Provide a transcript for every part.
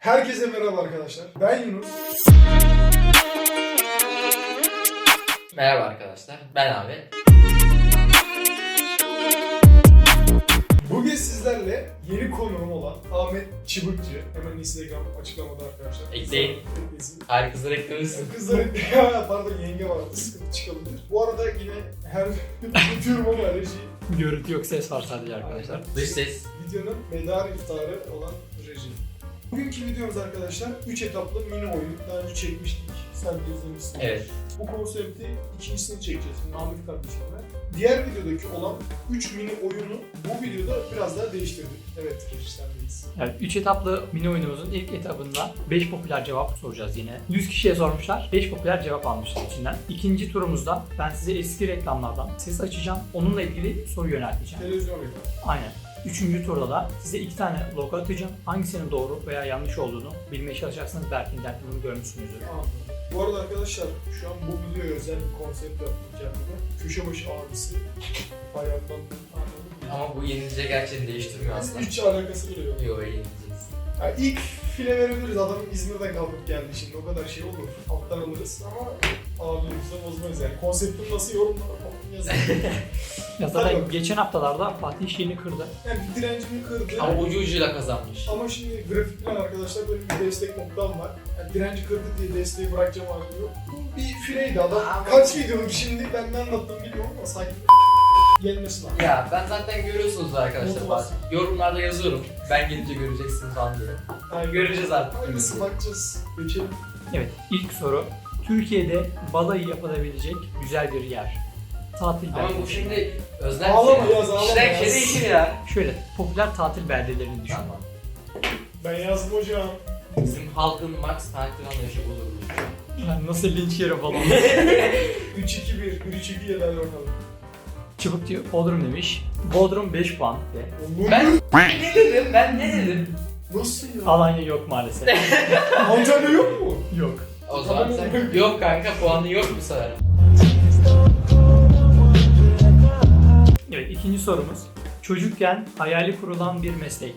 Herkese merhaba arkadaşlar. Ben Yunus. Merhaba arkadaşlar, ben abi. Bugün sizlerle yeni konuğum olan Ahmet Çıbıkçı. Hemen Instagram açıklamada arkadaşlar. Ekleyin. Eklesin. Harika kızlar eklemişsin. Kızların pardon yenge var sıkıntı çıkabilir. Bu arada yine her unutuyorum ama her şeyi. Görüntü yok ses var sadece arkadaşlar. Dış ses. Videonun medar iftarı olan reji. Bugünkü videomuz arkadaşlar 3 etaplı mini oyun. Daha önce çekmiştik. Sen de izlemişsin. Evet. Bu konsepti ikincisini çekeceğiz. Ahmet kardeşimle. Diğer videodaki olan 3 mini oyunu bu videoda biraz daha değiştirdik. Evet, giriştendeyiz. Yani 3 etaplı mini oyunumuzun ilk etabında 5 popüler cevap soracağız yine. 100 kişiye sormuşlar. 5 popüler cevap almışlar içinden. İkinci turumuzda ben size eski reklamlardan ses açacağım. Onunla ilgili soru yönelteceğim. Televizyon reklamı. Aynen. Üçüncü turda da size iki tane logo atacağım. Hangisinin doğru veya yanlış olduğunu bilmeye çalışacaksınız. Belki internetten bunu görmüşsünüzdür. Anladım. Bu arada arkadaşlar şu an bu videoya özel bir konsept yaptım kendime. Köşe başı abisi. Hayattan anladım. Ama bu yenilince gerçeğini değiştirmiyor aslında. Hiç alakası bile yok. Yok yenileceğiz. Yani ilk file verebiliriz. Adam İzmir'den kalkıp geldi şimdi. O kadar şey olur. Alttan alırız ama abimize bozmayız yani. Konseptin nasıl yorumlara falan yazın. Ya zaten Tabii. geçen haftalarda Fatih şeyini kırdı. yani bir direncimi kırdı. Ama ucu ucuyla kazanmış. Ama şimdi grafikten arkadaşlar böyle bir destek noktam var. Yani direnci kırdı diye desteği bırakacağım abi yok. Bu bir fileydi adam. Kaç videonun şimdi ben ne anlattım bilmiyorum ama sanki gelmesin abi. Ya ben zaten görüyorsunuz arkadaşlar. Motivasyon. Yorumlarda yazıyorum. Ben gelince göreceksiniz falan diye. Yani Göreceğiz artık. Hayırlısı bakacağız. Geçelim. Evet ilk soru. Türkiye'de balayı yapılabilecek güzel bir yer. Tatil Ama bu şimdi özlem Ağlama şey. yaz, ağlama İşler yaz. kere işi ya. Şöyle popüler tatil beldelerini düşün. Tamam. Ben yazdım hocam. Bizim halkın max tatil anlayışı budur. Yani nasıl linç yeri falan. 3-2-1. 1-3-2 yeter bakalım. Çıbık diyor Bodrum demiş. Bodrum 5 puan. De. Oğlum Ben ne dedim? Ben ne dedim? Nasıl ya? Alanya yok maalesef. Antalya yok mu? yok. O zaman sen... Yok kanka puanı yok bu sefer. Evet ikinci sorumuz. Çocukken hayali kurulan bir meslek.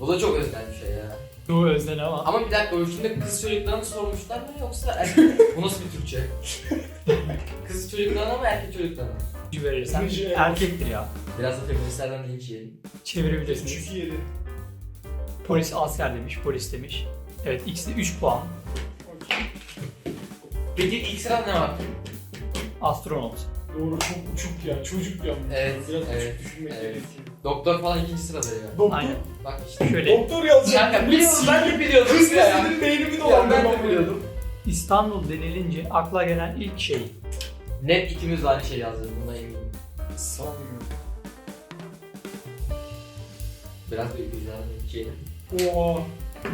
Bu da çok özel bir şey ya. Bu özden ama. Ama bir dakika ölçümde kız çocuklarını sormuşlar mı yoksa erkek? Bu nasıl bir Türkçe? kız çocuklarına mı erkek çocuklarına mı? Gücü verirsen Gücü, erkektir ya. Biraz da feministlerden linç yiyelim. Çevirebilirsiniz. 3-2-7. Polis asker demiş, polis demiş. Evet ikisi de 3 puan. Peki ilk sırada ne var? Astronot. Doğru çok uçuk ya. Çocuk ya. Evet, Biraz evet, uçuk düşünmek evet. gerekiyor. Doktor falan ikinci sırada ya. Doktor. Aynen. Bak işte. Şöyle Doktor yazacak. Kanka biliyorum ben de biliyordum Kız ya. neslinin beynimi Ya dolandırmam. ben de biliyordum. İstanbul denilince akla gelen ilk şey. Net ikimiz de aynı şey yazdık buna eminim. Sanmıyorum. Biraz bir güzel linç yiyelim. Oha.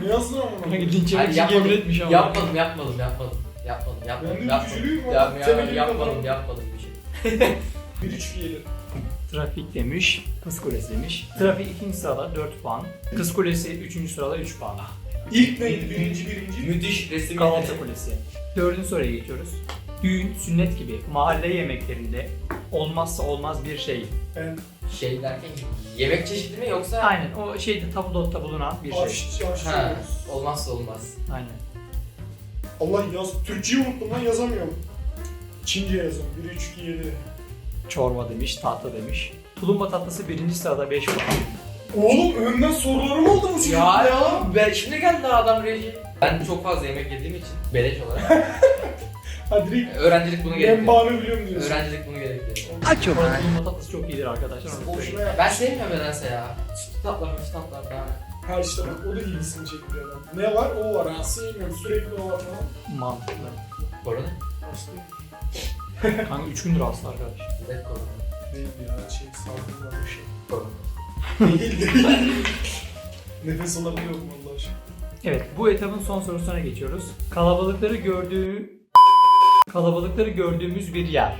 Ne yazdın ama? Hangi linç Hayır, yemin yapmadım, etmiş ama. yapmadım, yapmadım, yapmadım. Yapmadım, yapmadım, Ben de yapmadım. Ya, ama. ya, Temelini yapmadım, yapmadım bir şey. 1-3-2-7. Trafik demiş, Kız Kulesi demiş. Trafik ikinci sırada 4 puan. Kız Kulesi üçüncü sırada 3 puan. İlk neydi? Birinci birinci. Müthiş resim Galata. Kulesi. Dördüncü soruya geçiyoruz. Düğün, sünnet gibi mahalle yemeklerinde olmazsa olmaz bir şey. Ben Şey derken yemek çeşidi mi yoksa? Aynen o şeyde tablotta bulunan bir şey. aş, aş Ha, olmazsa olmaz. Aynen. Allah yaz. Türkçeyi unuttum lan yazamıyorum. Çince yazıyorum. 1-3-2-7. Çorba demiş, tatlı demiş. Tulumba tatlısı birinci sırada 5 puan. Oğlum önden sorularım oldu bu çocuk Ya ya ben şimdi geldi daha adam reji. Ben çok fazla yemek yediğim için beleş olarak Ha direkt öğrencilik bunu ben gerektiriyor. bağını biliyorum diyorsun. Öğrencilik bunu gerektiriyor. Açım. Tulumba tatlısı çok iyidir arkadaşlar. onu Boşuna yap. Ben sevmiyorum nedense ya. Sütlü tatlar, sütlü tatlar daha. Ha işte bak o da ilgisini çekti adam. Ne var? O var. Ha sevmiyorum. Sürekli o var falan. Mantıklı. Korona? Aslında Kanka 3 gündür hasta arkadaş. Evet korona. değil ya. Şey sağlıklı bir şey. Korona. Değil değil. Nefes alabiliyorum Allah aşkına. Evet, bu etapın son sorusuna geçiyoruz. Kalabalıkları gördüğü kalabalıkları gördüğümüz bir yer.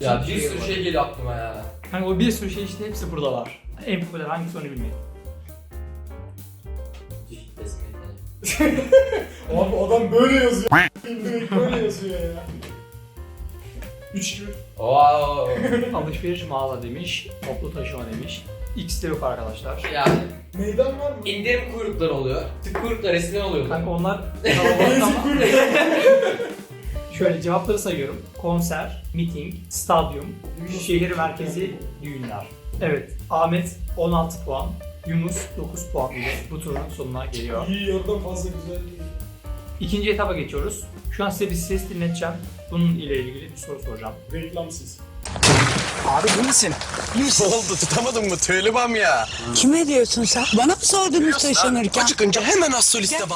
Ya bir sürü şey geliyor aklıma ya. Hani o bir sürü şey işte hepsi burada var. En popüler hangisi onu yeteneği. Abi adam böyle yazıyor. Direkt böyle yazıyor ya. 3 gibi. Wow. Alışveriş mağaza demiş, toplu taşıma demiş. X'te yok arkadaşlar. Yani Meydan var mı? indirim kuyrukları oluyor. Tık kuyruklar eskiden oluyordu. Kanka onlar kalabalık ama şöyle cevapları sayıyorum. Konser, miting, stadyum, şehir merkezi, düğünler. Evet, Ahmet 16 puan, Yunus 9 puan ile bu turun sonuna geliyor. İyi yarıdan fazla güzel değil. İkinci etaba geçiyoruz. Şu an size bir ses dinleteceğim. Bunun ile ilgili bir soru soracağım. Reklamsız. Abi bu musun? Ne oldu tutamadın mı Tölibam ya? Kime diyorsun sen? Bana mı sordunuz taşınırken? Acıkınca hemen az soliste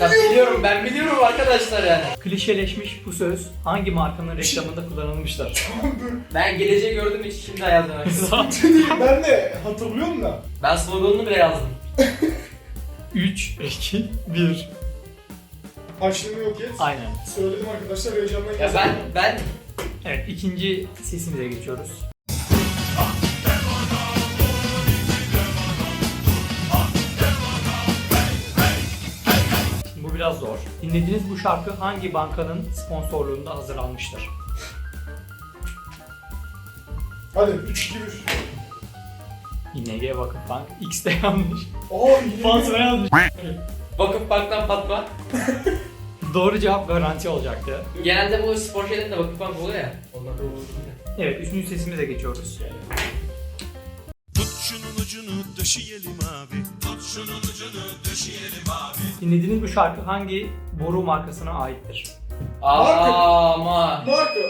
Ben biliyorum ben biliyorum arkadaşlar yani. Klişeleşmiş bu söz hangi markanın reklamında kullanılmıştır? Ben geleceği gördüğüm için şimdi yazdım. ben de hatırlıyorum da. ben sloganını bile yazdım. 3, 2, 1. Açlığını yok et. Aynen. Söyledim arkadaşlar heyecandan Ya ben ben Evet, ikinci sesimize geçiyoruz. Bu biraz zor. Dinlediğiniz bu şarkı hangi bankanın sponsorluğunda hazırlanmıştır? Hadi 3 2 1. İNG Vakıfbank. X de yanlış. İyi. Sponsor yanlış. Vakıf Bank'tan patma. Doğru cevap garanti olacaktı. Genelde bu spor şeylerinde Vakıf Bank oluyor ya. Ondan doğru. Evet, üçüncü sesimize geçiyoruz. Ucunu döşeyelim abi. Tut şunun ucunu döşeyelim abi. Dinlediğiniz bu şarkı hangi boru markasına aittir? Ama Marka.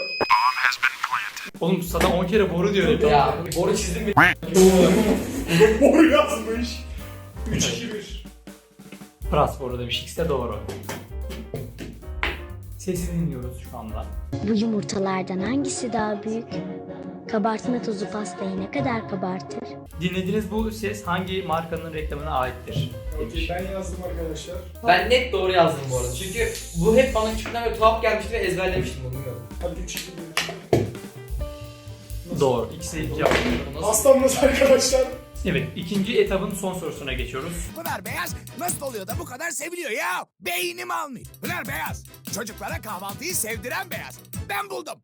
Oğlum sana 10 kere boru diyor ya boru çizdim mi? Boru yazmış. 3 2 1. Pras boru demiş. X de doğru. Sesi dinliyoruz şu anda. Bu yumurtalardan hangisi daha büyük? Kabartma tozu pastayı ne kadar kabartır? Dinlediğiniz bu ses hangi markanın reklamına aittir? Okey ben yazdım arkadaşlar. Ben net doğru yazdım bu arada. Çünkü bu hep bana küçükten böyle tuhaf gelmişti ve ezberlemiştim bunu. Hadi 3 2 1. Doğru. İkisi cevap. Nasıl? Hastamız arkadaşlar. Evet, ikinci etabın son sorusuna geçiyoruz. Pınar Beyaz nasıl oluyor da bu kadar seviliyor ya? Beynim almıyor. Pınar Beyaz. Çocuklara kahvaltıyı sevdiren beyaz. Ben buldum.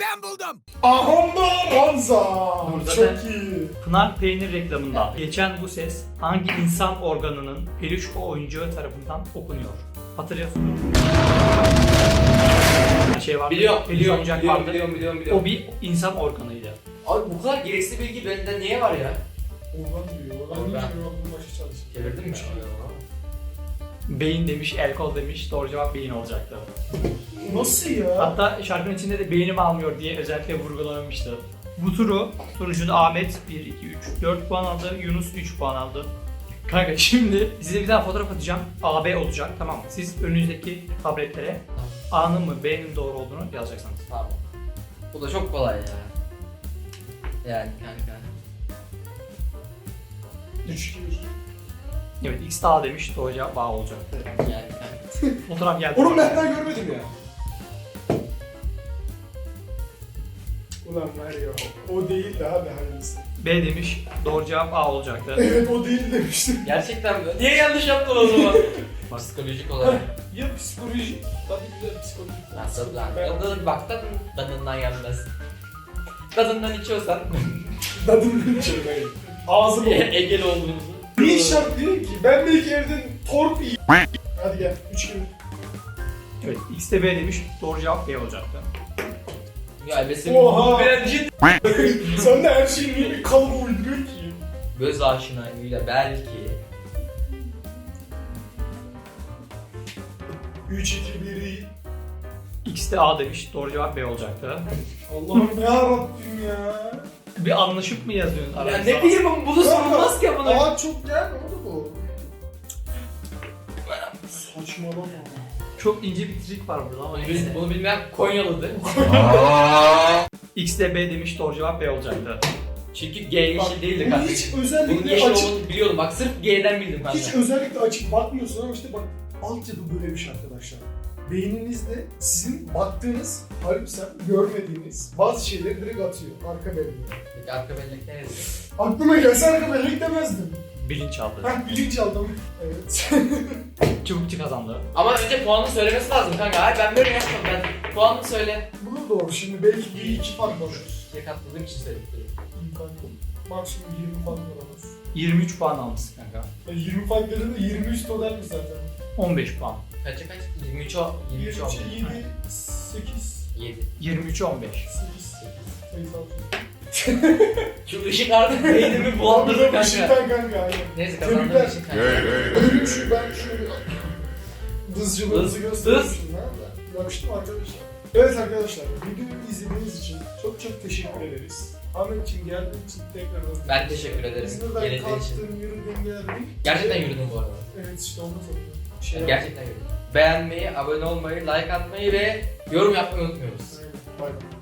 Ben buldum. Ahanda Ranza. Burada Çok da- iyi. Pınar Peynir reklamında geçen bu ses hangi insan organının peluş oyuncağı tarafından okunuyor? Hatırlıyorsunuz. Bir şey var. Biliyorum, peluş biliyorum, oyuncak biliyorum, vardı. biliyorum, biliyorum, biliyorum. O bir insan organıydı. Abi bu kadar gereksiz bilgi bende niye var ya? Organ diyor. Organ Organ. deyince benim aklım başı çalıştı. Çevirdin mi? Beyin demiş, el kol demiş. Doğru cevap beyin olacaktı. Nasıl ya? Hatta şarkının içinde de beynim almıyor diye özellikle vurgulamıştı. Bu turu sonucunda Ahmet 1, 2, 3, 4 puan aldı. Yunus 3 puan aldı. Kanka şimdi size bir daha fotoğraf atacağım. AB olacak tamam mı? Siz önünüzdeki tabletlere A'nın mı B'nin doğru olduğunu yazacaksınız. Tamam. Bu da çok kolay ya. Yani kanka. 3 2 1. Evet X A demiş. Doğru cevap A olacaktı. Yani kanka. Fotoğraf geldi. Oğlum ben daha görmedim ya. Ulan var ya o değil de abi hangisi? B demiş. Doğru cevap A olacaktı. Evet o değil demiştim. Gerçekten mi? Niye yanlış yaptın o zaman? Psikolojik olarak. ya psikoloji. Tabii güzel psikoloji. Nasıl lan? Ben Kadın bak tadın, tadından gelmez. Tadından içiyorsan dadını içeri Ağzım oldu. Egeli olduğunuzu. Bir şart diyor ki ben belki evden torp yiyeyim. Hadi gel 3 2 Evet X de B demiş. Doğru cevap B olacaktı. Ya be senin Oha! birazcık 1. Sen de her şeyi niye bir kalıba uyduruyor ki? göz aşinalığıyla belki 3 2 1 X de A demiş. Doğru cevap B olacaktı. Allah'ım ya Rabbim ya. Bir anlaşıp mı yazıyorsun Ya aranızda? ne bileyim ama bu da sorulmaz ki buna. Aa çok gelme o da bu. Saçmalama. Çok ince bir trik var burada ama Bunu, neyse. bil- bunu bilmeyen Konyalı'dır. X de B demiş. Doğru cevap B olacaktı. Çünkü G yeşil değildi hiç Bunun özellikle yeşil açıp olduğunu biliyordum. Bak sırf G'den bildim kanka. hiç özellikle açıp bakmıyorsun ama işte bak altyapı böyle bir şey arkadaşlar. Beyninizde sizin baktığınız, halbuki görmediğiniz bazı şeyleri direkt atıyor. Arka bellek. Peki arka bellek neresi? Aklıma gelse arka bellek demezdim. Bilinç aldı. Heh bilinç aldım. Evet. Çubukçu kazandı. Ama önce puanını söylemesi lazım kanka. Hayır ben böyle yapmam ben. Puanını söyle. Bu da doğru. Şimdi belki bir iki fark var. İkiye katladığım için söyledim. maksimum 20 falan alamaz. 23 puan almışsın kanka. Ya 20 fark dedin de 23 totalmiş zaten. 15 puan. Kaça kaç? 23 o. 23 23'e 15. 7, 8, 7. 23 15. 8, sayısal. Şu ışık artık beynimi bulandırdı kanka. ışıktan kanka aynen. Neyse kazandığım Tebrikler. için kanka. Ölüm şu ben şöyle göstermişim lan da. Yapıştım arkadaşlar. Evet arkadaşlar, videoyu izlediğiniz için çok çok teşekkür ederiz. Ahmetciğim geldiğin için tekrardan. Ben teşekkür ederim. İzmir'den Geldiğin için. kalktın, yürüdün, geldin. Gerçekten yürüdüm bu arada. Evet işte sonra. Bir şey Yani gerçekten yürüdüm. Beğenmeyi, abone olmayı, like atmayı ve yorum yapmayı unutmuyoruz. yapmadım. Bay bay.